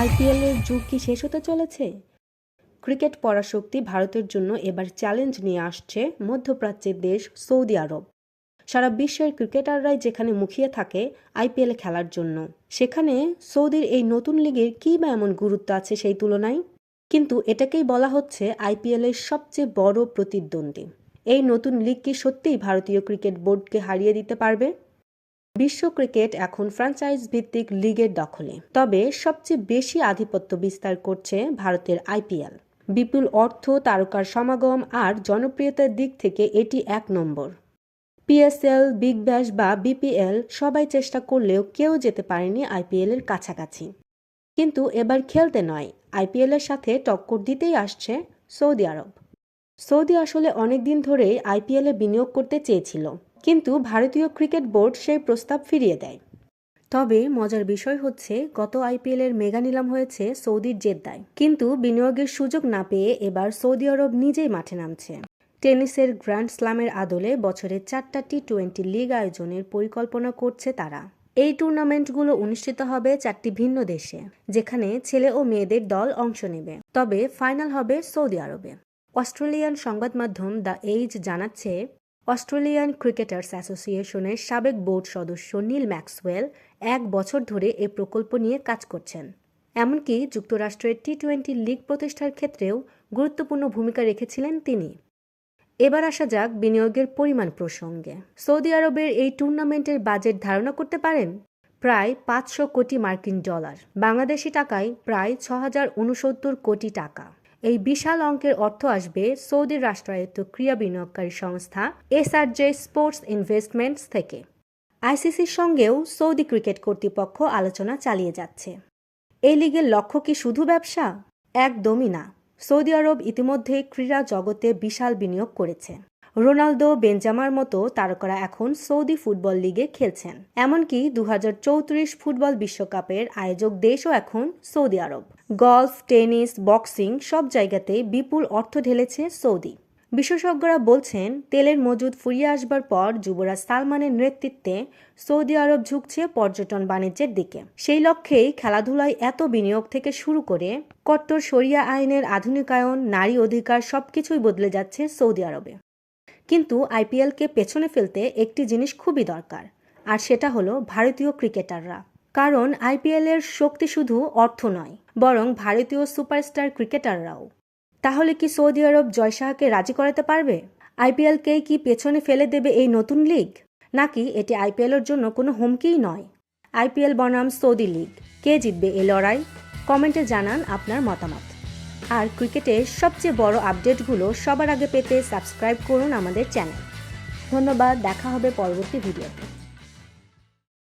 আইপিএলের যুগ কি শেষ হতে চলেছে? ক্রিকেট পরাশক্তি ভারতের জন্য এবার চ্যালেঞ্জ নিয়ে আসছে মধ্যপ্রাচ্যের দেশ সৌদি আরব। সারা বিশ্বের ক্রিকেটাররাই যেখানে মুখিয়ে থাকে আইপিএলে খেলার জন্য। সেখানে সৌদির এই নতুন লিগের কী বা এমন গুরুত্ব আছে সেই তুলনায়? কিন্তু এটাকেই বলা হচ্ছে আইপিএলের সবচেয়ে বড় প্রতিদ্বন্দ্বী। এই নতুন লিগ কি সত্যিই ভারতীয় ক্রিকেট বোর্ডকে হারিয়ে দিতে পারবে? বিশ্ব ক্রিকেট এখন ফ্র্যাঞ্চাইজ ভিত্তিক লিগের দখলে। তবে সবচেয়ে বেশি আধিপত্য বিস্তার করছে ভারতের আইপিএল। বিপুল অর্থ, তারকার সমাগম আর জনপ্রিয়তার দিক থেকে এটি এক নম্বর। পিএসএল, বিগ ব্যাশ বা বিপিএল সবাই চেষ্টা করলেও কেউ যেতে পারেনি আইপিএল এর কাছাকাছি। কিন্তু এবার খেলতে নয় আইপিএল এর সাথে টক্কর দিতেই আসছে সৌদি আরব। সৌদি আসলে অনেক দিন ধরেই আইপিএলে বিনিয়োগ করতে চেয়েছিল। কিন্তু ভারতীয় ক্রিকেট বোর্ড সেই প্রস্তাব ফিরিয়ে দেয়। তবে মজার বিষয় হচ্ছে, গত আইপিএল এর মেগা নিলাম হয়েছে সৌদির জেদ্দায়। কিন্তু বিনিয়োগের সুযোগ না পেয়ে এবার সৌদি আরব নিজেই মাঠে নামছে। টেনিসের গ্র্যান্ড স্লামের আদলে বছরে চারটা টি টোয়েন্টি লিগ আয়োজনের পরিকল্পনা করছে তারা। এই টুর্নামেন্টগুলো অনুষ্ঠিত হবে চারটি ভিন্ন দেশে, যেখানে ছেলে ও মেয়েদের দল অংশ নেবে। তবে ফাইনাল হবে সৌদি আরবে। অস্ট্রেলিয়ান সংবাদ মাধ্যম দ্য এইজ জানাচ্ছে অস্ট্রেলিয়ান ক্রিকেটার্স অ্যাসোসিয়েশনের সাবেক বোর্ড সদস্য নীল ম্যাক্সওয়েল এক বছর ধরে এ প্রকল্প নিয়ে কাজ করছেন। এমনকি যুক্তরাষ্ট্রের টি টোয়েন্টি লিগ প্রতিষ্ঠার ক্ষেত্রেও গুরুত্বপূর্ণ ভূমিকা রেখেছিলেন তিনি। এবার আসা যাক বিনিয়োগের পরিমাণ প্রসঙ্গে। সৌদি আরবের এই টুর্নামেন্টের বাজেট ধারণা করতে পারেন? প্রায় পাঁচশো কোটি মার্কিন ডলার। বাংলাদেশি টাকায় প্রায় ছ কোটি টাকা। এই বিশাল অঙ্কের অর্থ আসবে সৌদির রাষ্ট্রায়ত্ত ক্রিয়া বিনিয়োগকারী সংস্থা এসআরজে স্পোর্টস ইনভেস্টমেন্টস থেকে। আইসিসির সঙ্গেও সৌদি ক্রিকেট কর্তৃপক্ষ আলোচনা চালিয়ে যাচ্ছে। এই লিগের লক্ষ্য কি শুধু ব্যবসা? একদমই না। সৌদি আরব ইতিমধ্যে ক্রীড়া জগতে বিশাল বিনিয়োগ করেছে। রোনালদো বেঞ্জামার মতো তারকারা এখন সৌদি ফুটবল লিগে খেলছেন। এমনকি দু হাজার চৌত্রিশ ফুটবল বিশ্বকাপের আয়োজক দেশও এখন সৌদি আরব। গলফ, টেনিস, বক্সিং সব জায়গাতেই বিপুল অর্থ ঢেলেছে সৌদি। বিশেষজ্ঞরা বলছেন, তেলের মজুদ ফুরিয়ে আসবার পর যুবরাজ সালমানের নেতৃত্বে সৌদি আরব ঝুঁকছে পর্যটন বাণিজ্যের দিকে। সেই লক্ষ্যেই খেলাধুলায় এত বিনিয়োগ থেকে শুরু করে কট্টর শরিয়া আইনের আধুনিকায়ন, নারী অধিকার সবকিছুই বদলে যাচ্ছে সৌদি আরবে। কিন্তু আইপিএলকে পেছনে ফেলতে একটি জিনিস খুবই দরকার, আর সেটা হলো ভারতীয় ক্রিকেটাররা। কারণ আইপিএল এর শক্তি শুধু অর্থ নয়, বরং ভারতীয় সুপারস্টার ক্রিকেটাররাও। তাহলে কি সৌদি আরব জয় শাহকে রাজি করাতে পারবে? আইপিএলকেই কি পেছনে ফেলে দেবে এই নতুন লিগ? নাকি এটি আইপিএলের জন্য কোনো হুমকিই নয়? আইপিএল বনাম সৌদি লিগ। কে জিতবে এই লড়াই? কমেন্টে জানান আপনার মতামত। আর ক্রিকেটের সবচেয়ে বড় আপডেটগুলো সবার আগে পেতে সাবস্ক্রাইব করুন আমাদের চ্যানেল। ধন্যবাদ, দেখা হবে পরবর্তী ভিডিওতে।